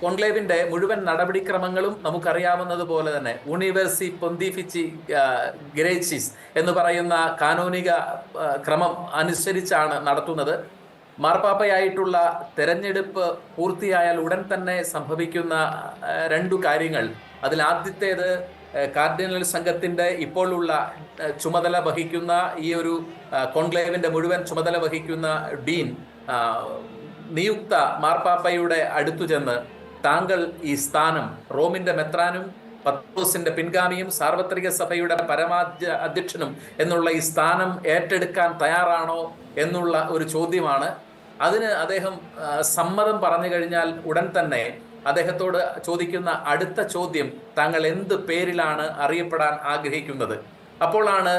കോൺക്ലേവിന്റെ മുഴുവൻ നടപടിക്രമങ്ങളും നമുക്കറിയാവുന്നതുപോലെ തന്നെ യൂണിവേഴ്സി പൊന്തിഫിച്ചി ഗ്രേച്ചിസ് എന്ന് പറയുന്ന കാനൂനിക ക്രമം അനുസരിച്ചാണ് നടത്തുന്നത്. മാർപ്പാപ്പയായിട്ടുള്ള തെരഞ്ഞെടുപ്പ് പൂർത്തിയായാൽ ഉടൻ തന്നെ സംഭവിക്കുന്ന രണ്ടു കാര്യങ്ങൾ. അതിൽ ആദ്യത്തേത് കാർഡിനൽ സംഘത്തിന്റെ ഇപ്പോഴുള്ള ചുമതല വഹിക്കുന്ന ഈ ഒരു കോൺക്ലേവിന്റെ മുഴുവൻ ചുമതല വഹിക്കുന്ന ഡീൻ നിയുക്ത മാർപ്പാപ്പയുടെ അടുത്തു ചെന്ന് താങ്കൾ ഈ സ്ഥാനം റോമിന്റെ മെത്രാനും പത്രോസിന്റെ പിൻഗാമിയും സാർവത്രിക സഭയുടെ പരമാധ്യ അധ്യക്ഷനും എന്നുള്ള ഈ സ്ഥാനം ഏറ്റെടുക്കാൻ തയ്യാറാണോ എന്നുള്ള ഒരു ചോദ്യമാണ്. അതിന് അദ്ദേഹം സമ്മതം പറഞ്ഞു കഴിഞ്ഞാൽ ഉടൻ തന്നെ അദ്ദേഹത്തോട് ചോദിക്കുന്ന അടുത്ത ചോദ്യം താങ്കൾ എന്ത് പേരിലാണ് അറിയപ്പെടാൻ ആഗ്രഹിക്കുന്നത്? അപ്പോഴാണ്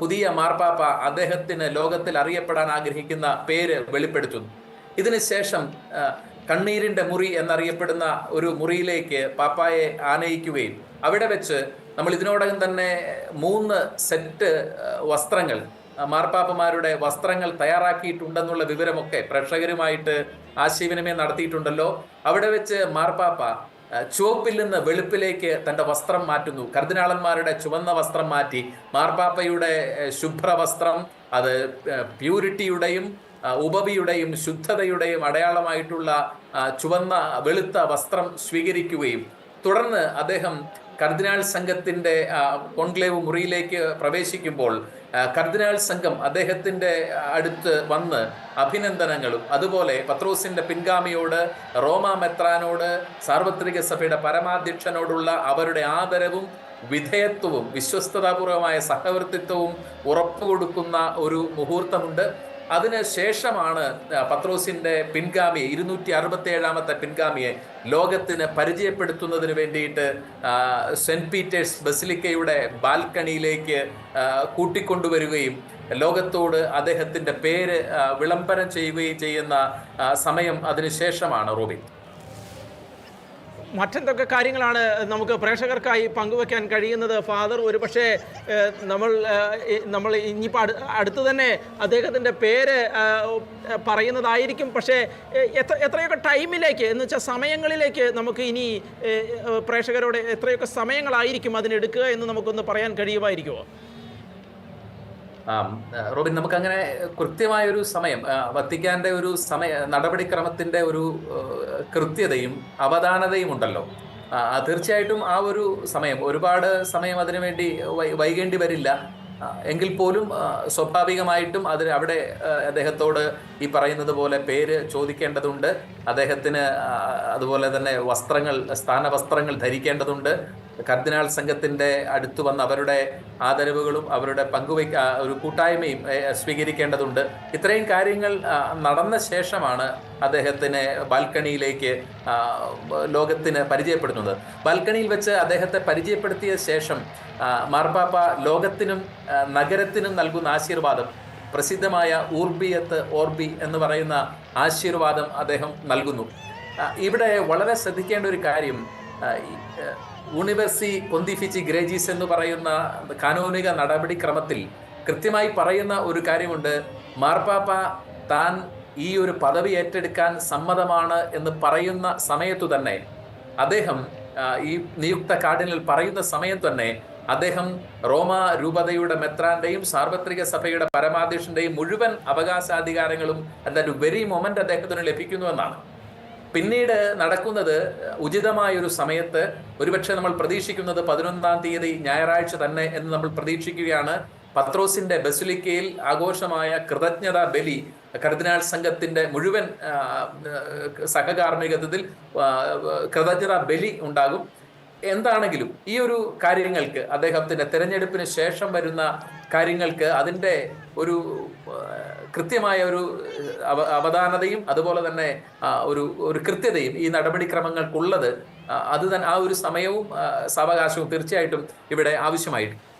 പുതിയ മാർപ്പാപ്പ അദ്ദേഹത്തിന് ലോകത്തിൽ അറിയപ്പെടാൻ ആഗ്രഹിക്കുന്ന പേര് വെളിപ്പെടുത്തുന്നു ഇതിനുശേഷം ആ, കണ്ണീരിന്റെ മുറി എന്നറിയപ്പെടുന്ന ഒരു മുറിയിലേക്ക് പാപ്പായെ ആനയിക്കുകയും അവിടെ വെച്ച് നമ്മൾ ഇതിനോടകം തന്നെ മൂന്ന് സെറ്റ് വസ്ത്രങ്ങൾ മാർപ്പാപ്പമാരുടെ വസ്ത്രങ്ങൾ തയ്യാറാക്കിയിട്ടുണ്ടെന്നുള്ള വിവരമൊക്കെ പ്രേക്ഷകരുമായിട്ട് ആശയവിനിമയം നടത്തിയിട്ടുണ്ടല്ലോ. അവിടെ വെച്ച് മാർപ്പാപ്പ ചുവപ്പിൽ നിന്ന് വെളുപ്പിലേക്ക് തന്റെ വസ്ത്രം മാറ്റുന്നു. കർദിനാളന്മാരുടെ ചുവന്ന വസ്ത്രം മാറ്റി മാർപ്പാപ്പയുടെ ശുഭ്ര ശുഭ്രവസ്ത്രം അത് പ്യൂരിറ്റിയുടെയും ഉപവിയുടെയും ശുദ്ധതയുടെയും അടയാളമായിട്ടുള്ള ചുവന്ന വെളുത്ത വസ്ത്രം സ്വീകരിക്കുകയും തുടർന്ന് അദ്ദേഹം കർദിനാൾ സംഘത്തിന്റെ കോൺക്ലേവ് മുറിയിലേക്ക് പ്രവേശിക്കുമ്പോൾ കർദിനാൾ സംഘം അദ്ദേഹത്തിന്റെ അടുത്ത് വന്ന് അഭിനന്ദനങ്ങളും അതുപോലെ പത്രോസിന്റെ പിൻഗാമിയോട് റോമ മെത്രാനോട് സാർവത്രിക സഭയുടെ പരമാധ്യക്ഷനോടുള്ള അവരുടെ ആദരവും വിധേയത്വവും വിശ്വസ്തതാപൂർവമായ സഹവർത്തിത്വവും ഉറപ്പുകൊടുക്കുന്ന ഒരു മുഹൂർത്തമുണ്ട്. അതിന് ശേഷമാണ് ആ, പത്രോസിന്റെ പിൻഗാമിയെ ഇരുന്നൂറ്റി അറുപത്തി ഏഴാമത്തെ പിൻഗാമിയെ ലോകത്തിന് പരിചയപ്പെടുത്തുന്നതിന് വേണ്ടിയിട്ട് സെന്റ് പീറ്റേഴ്സ് ബസിലിക്കയുടെ ബാൽക്കണിയിലേക്ക് കൂട്ടിക്കൊണ്ടുവരികയും ലോകത്തോട് അദ്ദേഹത്തിന്റെ പേര് വിളംബരം ചെയ്യുകയും ചെയ്യുന്ന സമയം അതിനുശേഷമാണ് റോബിൻ. മറ്റെന്തൊക്കെ കാര്യങ്ങളാണ് നമുക്ക് പ്രേക്ഷകർക്കായി പങ്കുവെക്കാൻ കഴിയുന്നത്? ഫാദർ ഒരു പക്ഷേ ഏഹ്, നമ്മൾ നമ്മൾ ഇനിയിപ്പോൾ അടു അടുത്ത് തന്നെ അദ്ദേഹത്തിന്റെ പേര് പറയുന്നതായിരിക്കും. പക്ഷേ എത്ര എത്രയൊക്കെ ടൈമിലേക്ക് എന്ന് വെച്ചാൽ സമയങ്ങളിലേക്ക് നമുക്ക് ഇനി പ്രേക്ഷകരോട് എത്രയൊക്കെ സമയങ്ങളായിരിക്കും അതിനെടുക്കുക എന്ന് നമുക്കൊന്ന് പറയാൻ കഴിയുമായിരിക്കുമോ റോബിൻ നമുക്ക് അങ്ങനെ കൃത്യമായ ഒരു സമയം വത്തിക്കാന്റെ ഒരു സമയ നടപടിക്രമത്തിന്റെ ഒരു കൃത്യതയും അവധാനതയും ഉണ്ടല്ലോ. തീർച്ചയായിട്ടും ആ ഒരു സമയം ഒരുപാട് സമയം അതിനുവേണ്ടി വേണ്ടി വൈകേണ്ടി വരില്ല. എങ്കിൽ പോലും സ്വാഭാവികമായിട്ടും അതിന് അവിടെ അദ്ദേഹത്തോട് ഈ പറയുന്നത് പോലെ പേര് ചോദിക്കേണ്ടതുണ്ട്. അദ്ദേഹത്തിന് അതുപോലെ തന്നെ വസ്ത്രങ്ങൾ സ്ഥാനവസ്ത്രങ്ങൾ ധരിക്കേണ്ടതുണ്ട്. കർദിനാൾ സംഘത്തിന്റെ അടുത്ത് വന്ന് അവരുടെ ആദരവുകളും അവരുടെ പങ്കുവയ്ക്ക ഒരു കൂട്ടായ്മയും സ്വീകരിക്കേണ്ടതുണ്ട്. ഇത്രയും കാര്യങ്ങൾ നടന്ന ശേഷമാണ് അദ്ദേഹത്തിന് ബാൽക്കണിയിലേക്ക് ലോകത്തിന് പരിചയപ്പെടുത്തുന്നത് ബാൽക്കണിയിൽ വെച്ച് അദ്ദേഹത്തെ പരിചയപ്പെടുത്തിയ ശേഷം മാർപ്പാപ്പ ലോകത്തിനും നഗരത്തിനും നൽകുന്ന ആശീർവാദം പ്രസിദ്ധമായ ഊർബിയത്ത് ഓർബി എന്ന് പറയുന്ന ആശീർവാദം അദ്ദേഹം നൽകുന്നു. ഇവിടെ വളരെ ശ്രദ്ധിക്കേണ്ട ഒരു കാര്യം യൂണിവേഴ്സി പൊന്തിഫിച്ചി ഗ്രേജീസ് എന്ന് പറയുന്ന കാനോനിക നടപടിക്രമത്തിൽ കൃത്യമായി പറയുന്ന ഒരു കാര്യമുണ്ട്. മാർപ്പാപ്പ താൻ ഈ ഒരു പദവി ഏറ്റെടുക്കാൻ സമ്മതമാണ് എന്ന് പറയുന്ന സമയത്തു തന്നെ അദ്ദേഹം ഈ നിയുക്ത കാർഡിനൽ പറയുന്ന സമയം തന്നെ അദ്ദേഹം റോമ രൂപതയുടെ മെത്രാന്റെയും സാർവത്രിക സഭയുടെ പരമാധ്യക്ഷന്റെയും മുഴുവൻ അവകാശാധികാരങ്ങളും എന്തായാലും വെരി മൊമെന്റ് അദ്ദേഹത്തിന് ലഭിക്കുന്നുവെന്നാണ് പിന്നീട് നടക്കുന്നത് ഉചിതമായ ഒരു സമയത്ത് ഒരുപക്ഷെ നമ്മൾ പ്രതീക്ഷിക്കുന്നത് പതിനൊന്നാം തീയതി ഞായറാഴ്ച തന്നെ എന്ന് നമ്മൾ പ്രതീക്ഷിക്കുകയാണ്. പത്രോസിന്റെ ബസുലിക്കയിൽ ആഘോഷമായ കൃതജ്ഞതാ ബലി കർദിനാൾ സംഘത്തിന്റെ മുഴുവൻ സഹകാർമ്മികത്വത്തിൽ കൃതജ്ഞതാ ബലി ഉണ്ടാകും. എന്താണെങ്കിലും ഈ ഒരു കാര്യങ്ങൾക്ക് അദ്ദേഹത്തിന്റെ തെരഞ്ഞെടുപ്പിന് ശേഷം വരുന്ന കാര്യങ്ങൾക്ക് അതിന്റെ ഒരു കൃത്യമായ ഒരു അവ അവധാനതയും അതുപോലെ തന്നെ ഒരു ഒരു കൃത്യതയും ഈ നടപടിക്രമങ്ങൾക്കുള്ളത് അത് തന്നെ ആ ഒരു സമയവും സാവകാശവും തീർച്ചയായിട്ടും ഇവിടെ ആവശ്യമായിട്ട്